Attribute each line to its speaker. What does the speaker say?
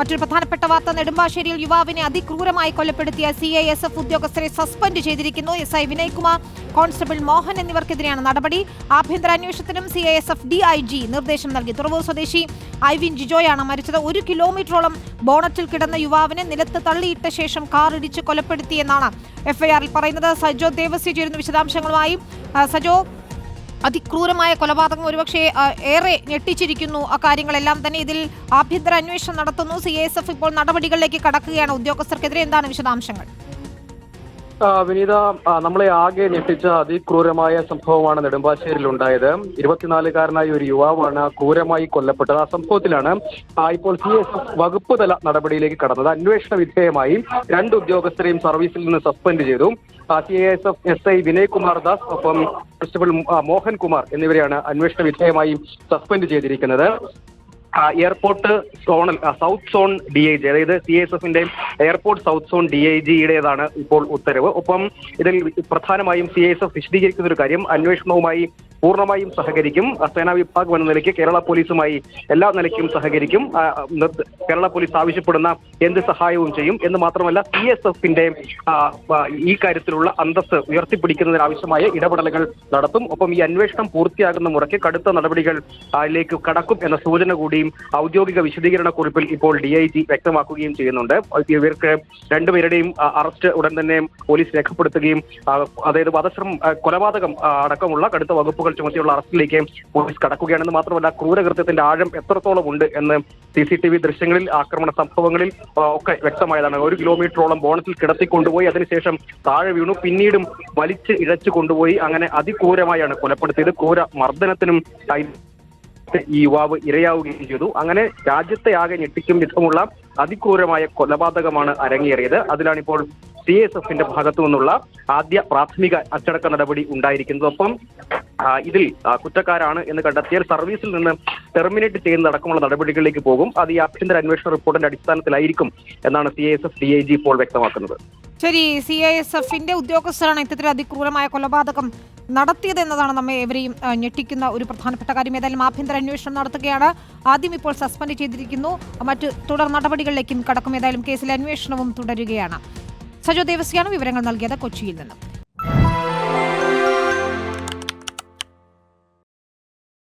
Speaker 1: മറ്റൊരു പ്രധാനപ്പെട്ട വാർത്ത. നെടുമ്പാശ്ശേരിയിൽ യുവാവിനെ അതിക്രൂരമായി കൊലപ്പെടുത്തിയ സി ഐ എസ് എഫ് ഉദ്യോഗസ്ഥരെ സസ്പെൻഡ് ചെയ്തിരിക്കുന്നു. S I Vinaykumar constable Mohan എന്നിവർക്കെതിരെയാണ് നടപടി. ആഭ്യന്തര അന്വേഷണത്തിനും C I S F D I G നിർദ്ദേശം നൽകി. തുറവൂർ സ്വദേശി ഐവിൻ ജിജോയാണ് മരിച്ചത്. ഒരു കിലോമീറ്ററോളം ബോണറ്റിൽ കിടന്ന യുവാവിനെ നിലത്ത് തള്ളിയിട്ട ശേഷം കാറിടിച്ച് കൊലപ്പെടുത്തിയെന്നാണ് എഫ്ഐആറിൽ പറയുന്നത്. സജോ ദേവസ്യ ചേരുന്ന വിശദാംശങ്ങളുമായി സജോ അതിക്രൂരമായ കൊലപാതകം ഒരുപക്ഷെ ഏറെ ഞെട്ടിച്ചിരിക്കുന്നു. അക്കാര്യങ്ങളെല്ലാം കാര്യങ്ങളെല്ലാം തന്നെ ഇതിൽ ആഭ്യന്തര അന്വേഷണം നടത്തുന്നു. സി എസ് എഫ് ഇപ്പോൾ നടപടികളിലേക്ക് കടക്കുകയാണ്. ഉദ്യോഗസ്ഥർക്കെതിരെ എന്താണ് വിശദാംശങ്ങൾ?
Speaker 2: വിനീത നമ്മളെ ആകെ ഞെട്ടിച്ച അതിക്രൂരമായ സംഭവമാണ് നെടുമ്പാശ്ശേരിയിൽ ഉണ്ടായത് ഇരുപത്തിനാലുകാരനായ ഒരു യുവാവാണ് ക്രൂരമായി കൊല്ലപ്പെട്ടത്. ആ സംഭവത്തിലാണ് ഇപ്പോൾ സി എസ് എഫ് വകുപ്പ് തല നടപടിയിലേക്ക് കടന്നത്. അന്വേഷണ വിധേയമായി രണ്ട് ഉദ്യോഗസ്ഥരെയും സർവീസിൽ നിന്ന് സസ്പെൻഡ് ചെയ്തു. C I S F S I Vinay Kumar Das ഒപ്പം കോൺസ്റ്റബിൾ മോഹൻകുമാർ മോഹൻ കുമാർ എന്നിവരെയാണ് അന്വേഷണ വിധേയമായി സസ്പെൻഡ് ചെയ്തിരിക്കുന്നത്. Airport zonal south zone D I G അതായത് സി എസ് എഫിന്റെ airport south zone D I ജിയുടേതാണ് ഇപ്പോൾ ഉത്തരവ്. ഒപ്പം ഇതിൽ പ്രധാനമായും സി എസ് എഫ് വിശദീകരിക്കുന്ന ഒരു കാര്യം അന്വേഷണവുമായി പൂർണമായും സഹകരിക്കും. സേനാ വിഭാഗം എന്ന നിലയ്ക്ക് കേരള പോലീസുമായി എല്ലാ നിലയ്ക്കും സഹകരിക്കും. കേരള പോലീസ് ആവശ്യപ്പെടുന്ന എന്ത് സഹായവും ചെയ്യും. എന്ന് മാത്രമല്ല സി എസ് എഫിന്റെ ഈ കാര്യത്തിലുള്ള അന്തസ്സ് ഉയർത്തിപ്പിടിക്കുന്നതിന് ആവശ്യമായ ഇടപെടലുകൾ നടത്തും. ഒപ്പം ഈ അന്വേഷണം പൂർത്തിയാകുന്ന മുറയ്ക്ക് കടുത്ത നടപടികൾ ലേക്ക് കടക്കും എന്ന സൂചന കൂടിയും ഔദ്യോഗിക വിശദീകരണ കുറിപ്പിൽ ഇപ്പോൾ ഡി ഐ ജി വ്യക്തമാക്കുകയും ചെയ്യുന്നുണ്ട്. ഇവർക്ക് രണ്ടുപേരുടെയും അറസ്റ്റ് ഉടൻ തന്നെ പോലീസ് രേഖപ്പെടുത്തുകയും അതായത് വധശ്രമം കൊലപാതകം അടക്കമുള്ള കടുത്ത വകുപ്പുകൾ ചുമത്തിയുള്ള അറസ്റ്റിലേക്ക് പോലീസ് കടക്കുകയാണെന്ന് മാത്രമല്ല ക്രൂരകൃത്യത്തിന്റെ ആഴം എത്രത്തോളം ഉണ്ട് എന്ന് സി സി ടി വി ദൃശ്യങ്ങളിൽ ആക്രമണ സംഭവങ്ങളിൽ ഒക്കെ വ്യക്തമായതാണ്. ഒരു കിലോമീറ്ററോളം ബോണസിൽ കിടത്തി കൊണ്ടുപോയി അതിനുശേഷം താഴെ വീണു പിന്നീടും വലിച്ച് ഇഴച്ചു കൊണ്ടുപോയി. അങ്ങനെ അതിക്രൂരമായാണ് കൊലപ്പെടുത്തിയത്. ക്രൂര മർദ്ദനത്തിനും ഈ യുവാവ് ഇരയാവുകയും ചെയ്തു. അങ്ങനെ രാജ്യത്തെ ആകെ ഞെട്ടിക്കും വിധമുള്ള അതിക്രൂരമായ കൊലപാതകമാണ് അരങ്ങേറിയത്. അതിലാണിപ്പോൾ സി എസ് എഫിന്റെ ഭാഗത്തു നിന്നുള്ള ആദ്യ പ്രാഥമിക അച്ചടക്ക നടപടി ഉണ്ടായിരിക്കുന്നത്. ഒപ്പം ഇതിൽ കുറ്റക്കാരാണ് എന്ന് കണ്ടെത്തിയാൽ സർവീസിൽ നിന്ന് ടെർമിനേറ്റ് ചെയ്യുന്ന അടക്കമുള്ള നടപടികളിലേക്ക് പോകും. അത് ഈ ആഭ്യന്തര അന്വേഷണ റിപ്പോർട്ടിന്റെ അടിസ്ഥാനത്തിലായിരിക്കും എന്നാണ് C S F D I G ഇപ്പോൾ വ്യക്തമാക്കുന്നത്.
Speaker 1: ശരി സി ഐ എസ് എഫിന്റെ ഉദ്യോഗസ്ഥരാണ് ഇത്തരത്തിൽ അതിക്രൂരമായ കൊലപാതകം നടത്തിയത് എന്നതാണ് നമ്മെ എവരെയും ഞെട്ടിക്കുന്ന ഒരു പ്രധാനപ്പെട്ട കാര്യം. ഏതായാലും ആഭ്യന്തര അന്വേഷണം നടത്തുകയാണ്. ആദ്യം ഇപ്പോൾ സസ്പെൻഡ് ചെയ്തിരിക്കുന്നു. മറ്റ് തുടർ നടപടികളിലേക്കും കടക്കും. ഏതായാലും കേസിലെ അന്വേഷണവും തുടരുകയാണ്. സജോ ദേവസ്യാണ് വിവരങ്ങൾ നൽകിയത് കൊച്ചിയിൽ നിന്നും